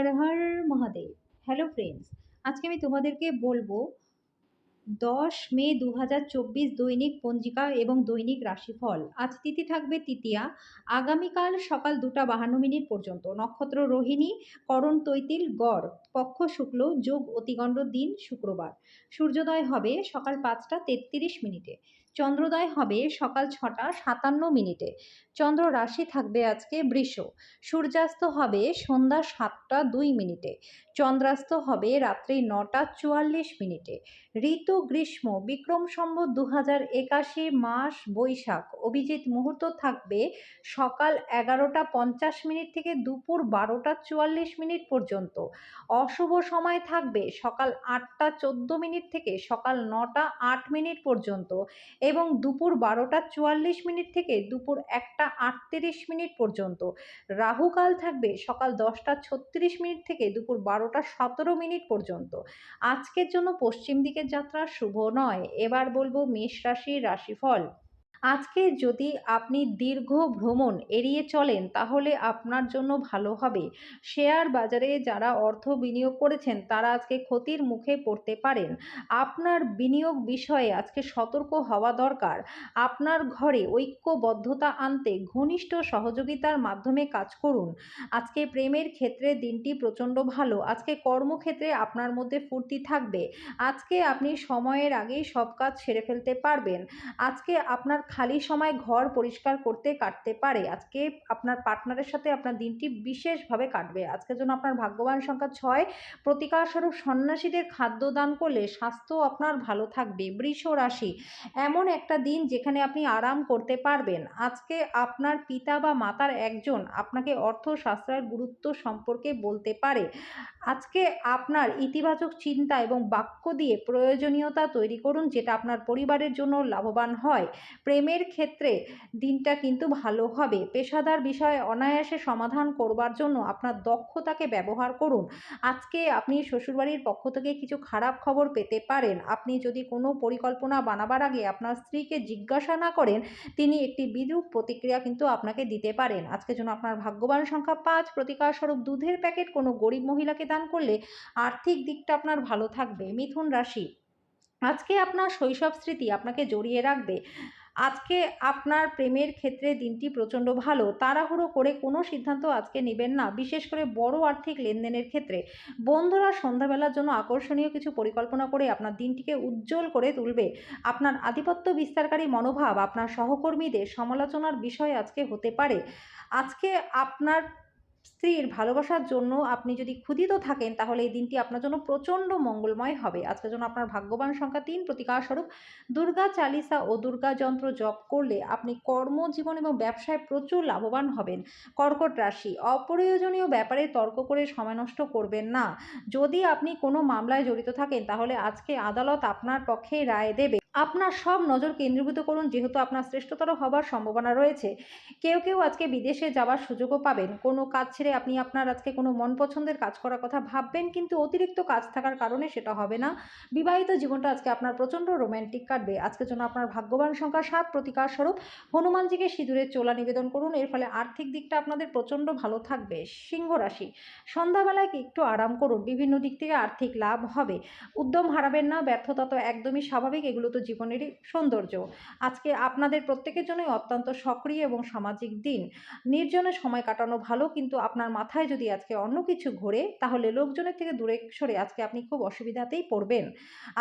Har Har Mahadev. Hello friends আজকে আমি তোমাদেরকে বলব দশ মে দু হাজার চব্বিশ দৈনিক পঞ্জিকা এবং দৈনিক রাশিফল। আজ তিথি থাকবে তৃতীয়া। আগামীকাল সকাল দুটা বাহান্ন মিনিট পর্যন্ত। নক্ষত্র রোহিণী, করণ তৈতিল, গড়, পক্ষ শুক্ল, যোগ অতিগণ্ড দিন, শুক্রবার। সূর্যোদয় হবে সকাল পাঁচটা তেত্রিশ মিনিটে। চন্দ্রোদয় হবে সকাল ছটা সাতান্ন মিনিটে। চন্দ্র রাশি থাকবে আজকে বৃষ। সূর্যাস্ত হবে সন্ধ্যা সাতটা দুই মিনিটে। চন্দ্রাস্ত হবে রাত্রি নটা চুয়াল্লিশ মিনিটে। ঋতু, গ্রীষ্ম, বিক্রম সম্বত দু হাজার একাশি মাস বৈশাখ। অভিজিৎ মুহূর্ত থাকবে সকাল এগারোটা পঞ্চাশ মিনিট থেকে দুপুর বারোটা চুয়াল্লিশ মিনিট পর্যন্ত। অশুভ সময় থাকবে সকাল আটটা চোদ্দ মিনিট থেকে সকাল নটা আট মিনিট পর্যন্ত এবং দুপুর বারোটা চুয়াল্লিশ মিনিট থেকে দুপুর একটা আটত্রিশ মিনিট পর্যন্ত। রাহুকাল থাকবে সকাল দশটা ছত্রিশ মিনিট থেকে দুপুর বারোটা সতেরো মিনিট পর্যন্ত। আজকের জন্য পশ্চিম দিকের যাত্রা শুভ নয়। এবার বলব মেষ রাশির রাশিফল। আজকে যদি আপনি দীর্ঘ ভ্রমণ এড়িয়ে চলেন, তাহলে আপনার জন্য ভালো হবে। শেয়ার বাজারে যারা অর্থ বিনিয়োগ করেছেন, তারা আজকে ক্ষতির মুখে পড়তে পারেন। আপনার বিনিয়োগ বিষয়ে আজকে সতর্ক হওয়া দরকার। আপনার ঘরে ঐক্যবদ্ধতা আনতে ঘনিষ্ঠ সহযোগিতার মাধ্যমে কাজ করুন। আজকে প্রেমের ক্ষেত্রে দিনটি প্রচণ্ড ভালো। আজকে কর্মক্ষেত্রে আপনার মধ্যে ফুর্তি থাকবে। আজকে আপনি সময়ের আগেই সব কাজ সেরে ফেলতে পারবেন। আজকে আপনার খালি সময় ঘর পরিষ্কার করতে কাটতে পারে। আজকে আপনার পার্টনারের সাথে আপনার দিনটি বিশেষভাবে কাটবে। আজকের জন্য আপনার ভাগ্যবান সংখ্যা ছয়। প্রতিকারস্বরূপ সন্ন্যাসীদের খাদ্য দান করলে স্বাস্থ্য আপনার ভালো থাকবে। বৃষ রাশি, এমন একটা দিন যেখানে আপনি আরাম করতে পারবেন। আজকে আপনার পিতা বা মাতার একজন আপনাকে অর্থশাস্ত্রের গুরুত্ব সম্পর্কে বলতে পারে। আজকে আপনার ইতিবাচক চিন্তা এবং বাক্য দিয়ে প্রয়োজনীয়তা তৈরি করুন, যেটা আপনার পরিবারের জন্য লাভবান হয়। প্রেমের ক্ষেত্রে দিনটা কিন্তু ভালো হবে। পেশাদার বিষয়ে অনায়াসে সমাধান করবার জন্য আপনার দক্ষতাকে ব্যবহার করুন। আজকে আপনি শ্বশুরবাড়ির পক্ষ থেকে কিছু খারাপ খবর পেতে পারেন। আপনি যদি কোনো পরিকল্পনা বানাবার আগে আপনার স্ত্রীকে জিজ্ঞাসা না করেন, তিনি একটি বিরূপ প্রতিক্রিয়া কিন্তু আপনাকে দিতে পারেন। আজকের জন্য আপনার ভাগ্যবান সংখ্যা পাঁচ প্রতিকার স্বরূপ দুধের প্যাকেট কোনো গরিব মহিলাকে দান করলে আর্থিক দিকটা আপনার ভালো থাকবে। মিথুন রাশি, আজকে আপনার শৈশব স্মৃতি আপনাকে জড়িয়ে রাখবে। আজকে আপনার প্রেমের ক্ষেত্রে দিনটি প্রচণ্ড ভালো। তাড়াহুড়ো করে কোনো সিদ্ধান্ত আজকে নেবেন না, বিশেষ করে বড় আর্থিক লেনদেনের ক্ষেত্রে। বন্ধুরা সন্ধ্যাবেলার জন্য আকর্ষণীয় কিছু পরিকল্পনা করে আপনার দিনটিকে উজ্জ্বল করে তুলবে। আপনার আধিপত্য বিস্তারকারী মনোভাব, আপনার সহকর্মীদের সমালোচনার বিষয় আজকে হতে পারে। আজকে আপনার স্ত্রীর ভালোবাসার জন্য আপনি যদি ক্ষুধিত থাকেন, তাহলে এই দিনটি আপনার জন্য প্রচণ্ড মঙ্গলময় হবে। আজকের জন্য আপনার ভাগ্যবান সংখ্যা তিন। প্রতিকার স্বরূপ দুর্গা চালিসা ও দুর্গা যন্ত্র জপ করলে আপনি কর্মজীবন এবং ব্যবসায় প্রচুর লাভবান হবেন। কর্কট রাশি, অপ্রয়োজনীয় ব্যাপারে তর্ক করে সময় নষ্ট করবেন না। যদি আপনি কোনো মামলায় জড়িত থাকেন, তাহলে আজকে আদালত আপনার পক্ষে রায় দেবে। আপনার সব নজর কেন্দ্রীভূত করুন, যেহেতু আপনার শ্রেষ্ঠতর হবার সম্ভাবনা রয়েছে। কেউ কেউ আজকে বিদেশে যাওয়ার সুযোগও পাবেন। কোনো কাজ ছেড়ে আপনি আপনার আজকে কোনো মন পছন্দের কাজ করার কথা ভাববেন, কিন্তু অতিরিক্ত কাজ থাকার কারণে সেটা হবে না। বিবাহিত জীবনটা আজকে আপনার প্রচণ্ড রোম্যান্টিক কাটবে। আজকের জন্য আপনার ভাগ্যবান সংখ্যা সাত প্রতিকার স্বরূপ হনুমানজিকে সিঁদুরের চোলা নিবেদন করুন। এর ফলে আর্থিক দিকটা আপনাদের প্রচণ্ড ভালো থাকবে। সিংহ রাশি, সন্ধ্যাবেলায় একটু আরাম করুন। বিভিন্ন দিক থেকে আর্থিক লাভ হবে। উদ্যম হারাবেন না, ব্যর্থতা তো একদমই স্বাভাবিক, এগুলো তো জীবনেরই সৌন্দর্য। আজকে আপনাদের প্রত্যেকের জন্যই অত্যন্ত সক্রিয় এবং সামাজিক দিন। নির্জনে সময় কাটানো ভালো, কিন্তু আপনার মাথায় যদি আজকে অন্য কিছু ঘোরে, তাহলে লোকজনের থেকে দূরে সরে আজকে আপনি খুব অসুবিধাতেই পড়বেন।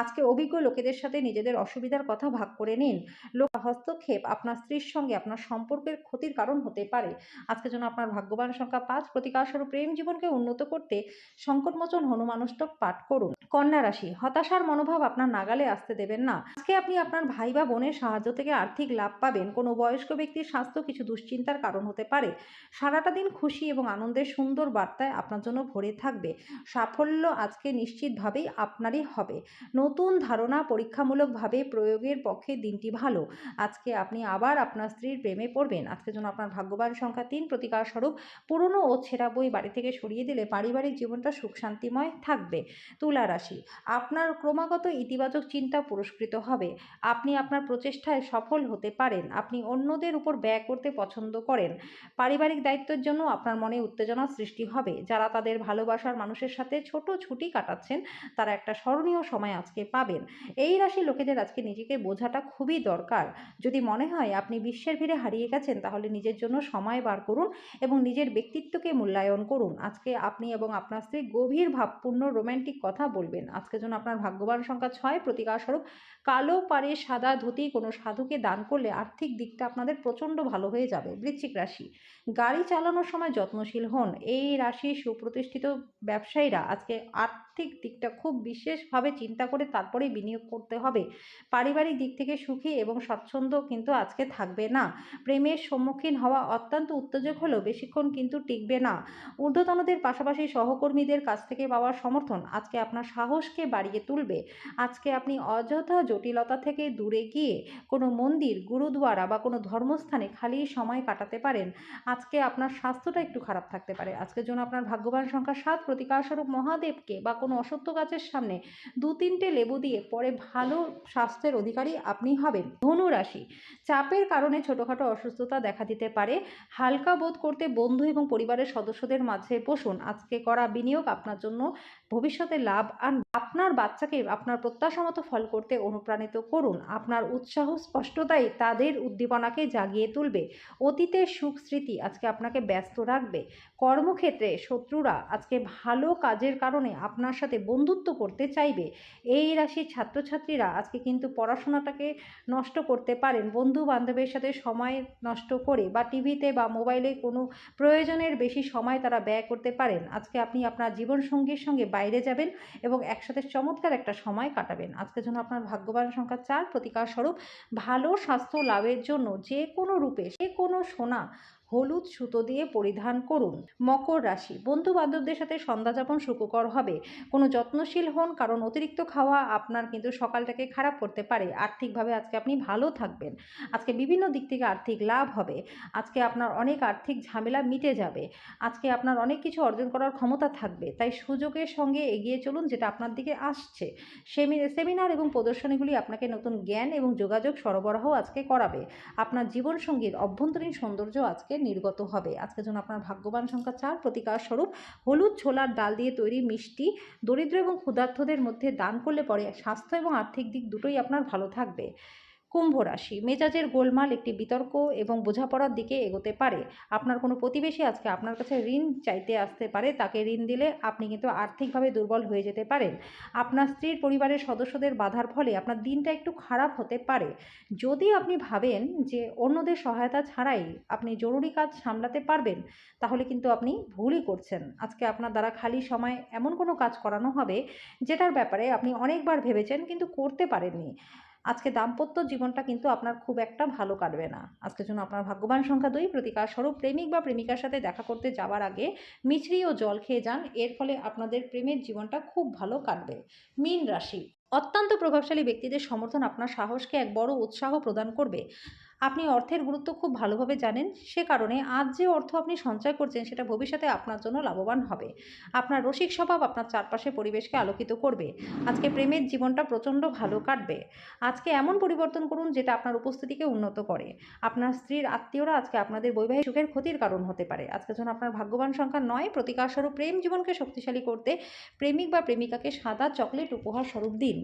আজকে অভিজ্ঞ লোকেদের সাথে নিজেদের অসুবিধার কথা ভাগ করে নিন। লোক হস্তক্ষেপ আপনার স্ত্রীর সঙ্গে আপনার সম্পর্কের ক্ষতির কারণ হতে পারে। আজকে যেন আপনার ভাগ্যবান সংখ্যা পাঁচ প্রতিকারস্বরূপ প্রেম জীবনকে উন্নত করতে সংকটমোচন হনুমানুষ্টক পাঠ করুন। কন্যা রাশি, হতাশার মনোভাব আপনার নাগালে আসতে দেবেন না। আজকে আপনি আপনার ভাই বা বোনের সাহায্য থেকে আর্থিক লাভ পাবেন। কোনো বয়স্ক ব্যক্তির স্বাস্থ্য কিছু দুশ্চিন্তার কারণ হতে পারে। সারাটা দিন খুশি এবং আনন্দের সুন্দর বার্তায় আপনার জন্য ভরে থাকবে। সাফল্য আজকে নিশ্চিতভাবেই আপনারই হবে। নতুন ধারণা পরীক্ষামূলকভাবে প্রয়োগের পক্ষে দিনটি ভালো। আজকে আপনি আবার আপনার স্ত্রীর প্রেমে পড়বেন। আজকের জন্য আপনার ভাগ্যবান সংখ্যা তিন। প্রতিকার স্বরূপ পুরনো ও ছেঁড়া বই বাড়ি থেকে সরিয়ে দিলে পারিবারিক জীবনটা সুখ শান্তিময় থাকবে। তুলা রাশি। আপনার ক্রমাগত ইতিবাচক চিন্তা পুরস্কৃত হবে। হবে। আপনি আপনার প্রচেষ্টায় সফল হতে পারেন। আপনি অন্যদের উপর ব্যয় করতে পছন্দ করেন। পারিবারিক দায়িত্বের জন্য আপনার মনে উত্তেজনা সৃষ্টি হবে। যারা তাদের ভালোবাসার মানুষের সাথে ছোট ছুটি কাটাচ্ছেন, তারা একটা স্মরণীয় সময় আজকে পাবেন। এই রাশি লোকেদের আজকে নিজেকে বোঝাটা খুবই দরকার। যদি মনে হয় আপনি বিশ্বের ভিড়ে হারিয়ে গেছেন, তাহলে নিজের জন্য সময় বার করুন এবং নিজের ব্যক্তিত্বকে মূল্যায়ন করুন। আজকে আপনি এবং আপনার স্ত্রী গভীর ভাবপূর্ণ রোম্যান্টিক কথা বলবেন। আজকে জন্য আপনার ভাগ্যবান সংখ্যা ছয় প্রতিকারস্বরূপ কালো পাড়ে সাদা ধুতি কোনো সাধুকে দান করলে আর্থিক দিকটা আপনাদের প্রচণ্ড ভালো হয়ে যাবে। বৃশ্চিক রাশি। গাড়ি চালানোর সময় যত্নশীল হন। এই রাশির সুপ্রতিষ্ঠিত ব্যবসায়ীরা আজকে আর্থিক দিকটা খুব বিশেষভাবে চিন্তা করে তারপরেই বিনিয়োগ করতে হবে। পারিবারিক দিক থেকে সুখী এবং স্বচ্ছন্দ কিন্তু আজকে থাকবে না। প্রেমের সম্মুখীন হওয়া অত্যন্ত উত্তেজক হলেও বেশিক্ষণ কিন্তু টিকবে না। ঊর্ধ্বতনদের পাশাপাশি সহকর্মীদের কাছ থেকে পাওয়া সমর্থন আজকে আপনার সাহসকে বাড়িয়ে তুলবে। আজকে আপনি অযথা জটিলতা থেকে দূরে গিয়ে কোনো মন্দির, গুরুদুয়ারা বা কোনো ধর্মস্থানে খালি সময় কাটাতে পারেন, আজকে আপনার স্বাস্থ্যটা একটু খারাপ থাকতে পারে। আজকের জন্য আপনার ভাগ্যবান সংখ্যা সাত, প্রতিকারস্বরূপ মহাদেবকে বা কোনো অসত্য গাছের সামনে দু তিনটে লেবু দিয়ে পরে ভালো স্বাস্থ্যের অধিকারী আপনি হবেন। ধনু রাশি, চাপের কারণে ছোটোখাটো অসুস্থতা দেখা দিতে পারে। হালকা বোধ করতে বন্ধু এবং পরিবারের সদস্যদের মাঝে বসুন। আজকে করা বিনিয়োগ আপনার জন্য ভবিষ্যতে লাভ আনবে। আপনার বাচ্চাকে আপনার প্রত্যাশা মতো ফল করতে অনুপ্রাণিত করুন। আপনার উৎসাহ, স্পষ্টতাই তাদের উদ্দীপনাকে জাগিয়ে তুলবে। অতীতের সুখ স্মৃতি আজকে আপনাকে ব্যস্ত রাখবে। কর্মক্ষেত্রে শত্রুরা আজকে ভালো কাজের কারণে আপনার সাথে বন্ধুত্ব করতে চাইবে। এই রাশির ছাত্রছাত্রীরা আজকে কিন্তু পড়াশোনাটাকে নষ্ট করতে পারেন। বন্ধু বান্ধবের সাথে সময় নষ্ট করে বা টিভিতে বা মোবাইলে কোনো প্রয়োজনের বেশি সময় তারা ব্যয় করতে পারেন। আজকে আপনি আপনার জীবনসঙ্গীর সঙ্গে বাইরে যাবেন এবং একসাথে চমৎকার একটা সময় কাটাবেন। আজকের জন্য আপনার ভাগ্যবান সংখ্যা চার। প্রতিকার স্বরূপ, ভালো স্বাস্থ্য লাভের জন্য যে কোনো রূপে, যে কোনো সোনা হলুদ সুতো দিয়ে পরিধান করুন। মকর রাশি বন্ধু বান্ধবদের সাথে সন্ধ্যাযাপন সুখকর হবে। কোনো যত্নশীল হন, কারণ অতিরিক্ত খাওয়া আপনার কিন্তু সকালটাকে খারাপ করতে পারে। আর্থিকভাবে আজকে আপনি ভালো থাকবেন। আজকে বিভিন্ন দিক থেকে আর্থিক লাভ হবে। আজকে আপনার অনেক আর্থিক ঝামেলা মিটে যাবে। আজকে আপনার অনেক কিছু অর্জন করার ক্ষমতা থাকবে। তাই সুযোগের সঙ্গে এগিয়ে চলুন, যেটা আপনার দিকে আসছে। সেমি- সেমিনার এবং প্রদর্শনীগুলি আপনাকে নতুন জ্ঞান এবং যোগাযোগ সরবরাহ আজকে করাবে। আপনার জীবনসঙ্গীর অভ্যন্তরীণ সৌন্দর্য আজকে নির্গত হবে। আজকের জন্য আপনার ভাগ্যবান সংখ্যা চার প্রতিকার স্বরূপ হলুদ ছোলার ডাল দিয়ে তৈরি মিষ্টি দরিদ্র এবং ক্ষুধার্থদের মধ্যে দান করলে পরে স্বাস্থ্য এবং আর্থিক দিক দুটোই আপনার ভালো থাকবে। কুম্ভ রাশি। মেজাজের গোলমাল, একটি বিতর্ক এবং বোঝাপড়ার দিকে এগোতে পারে। আপনার কোনো প্রতিবেশী আজকে আপনার কাছে ঋণ চাইতে আসতে পারে, তাকে ঋণ দিলে আপনি কিন্তু আর্থিকভাবে দুর্বল হয়ে যেতে পারেন। আপনার স্ত্রীর পরিবারের সদস্যদের বাধার ফলে আপনার দিনটা একটু খারাপ হতে পারে। যদি আপনি ভাবেন যে অন্যদের সহায়তা ছাড়াই আপনি জরুরি কাজ সামলাতে পারবেন, তাহলে কিন্তু আপনি ভুলই করছেন। আজকে আপনার দ্বারা খালি সময় এমন কোনো কাজ করানো হবে, যেটার ব্যাপারে আপনি অনেকবার ভেবেছেন কিন্তু করতে পারেননি। আজকে দাম্পত্য জীবনটা কিন্তু আপনার খুব একটা ভালো কাটবে না। আজকের জন্য আপনার ভাগ্যবান সংখ্যা দুই, প্রতিকার স্বরূপ প্রেমিক বা প্রেমিকার সাথে দেখা করতে যাওয়ার আগে মিছরি ও জল খেয়ে যান, এর ফলে আপনাদের প্রেমের জীবনটা খুব ভালো কাটবে। মীন রাশি, অত্যন্ত প্রভাবশালী ব্যক্তিদের সমর্থন আপনার সাহসকে এক বড় উৎসাহ প্রদান করবে। আপনি অর্থের গুরুত্ব খুব ভালোভাবে জানেন, সে কারণে আজ যে অর্থ আপনি সঞ্চয় করছেন, সেটা ভবিষ্যতে আপনার জন্য লাভবান হবে। আপনার রসিক স্বভাব আপনার চারপাশে পরিবেশকে আলোকিত করবে। আজকে প্রেমের জীবনটা প্রচণ্ড ভালো কাটবে। আজকে এমন পরিবর্তন করুন, যেটা আপনার উপস্থিতিকে উন্নত করে। আপনার স্ত্রীর আত্মীয়রা আজকে আপনাদের বৈবাহিক সুখের ক্ষতির কারণ হতে পারে। আজকে যখন আপনার ভাগ্যবান সংখ্যা নয় প্রতিকার স্বরূপ প্রেম জীবনকে শক্তিশালী করতে প্রেমিক বা প্রেমিকাকে সাদা চকলেট উপহার স্বরূপ দিন।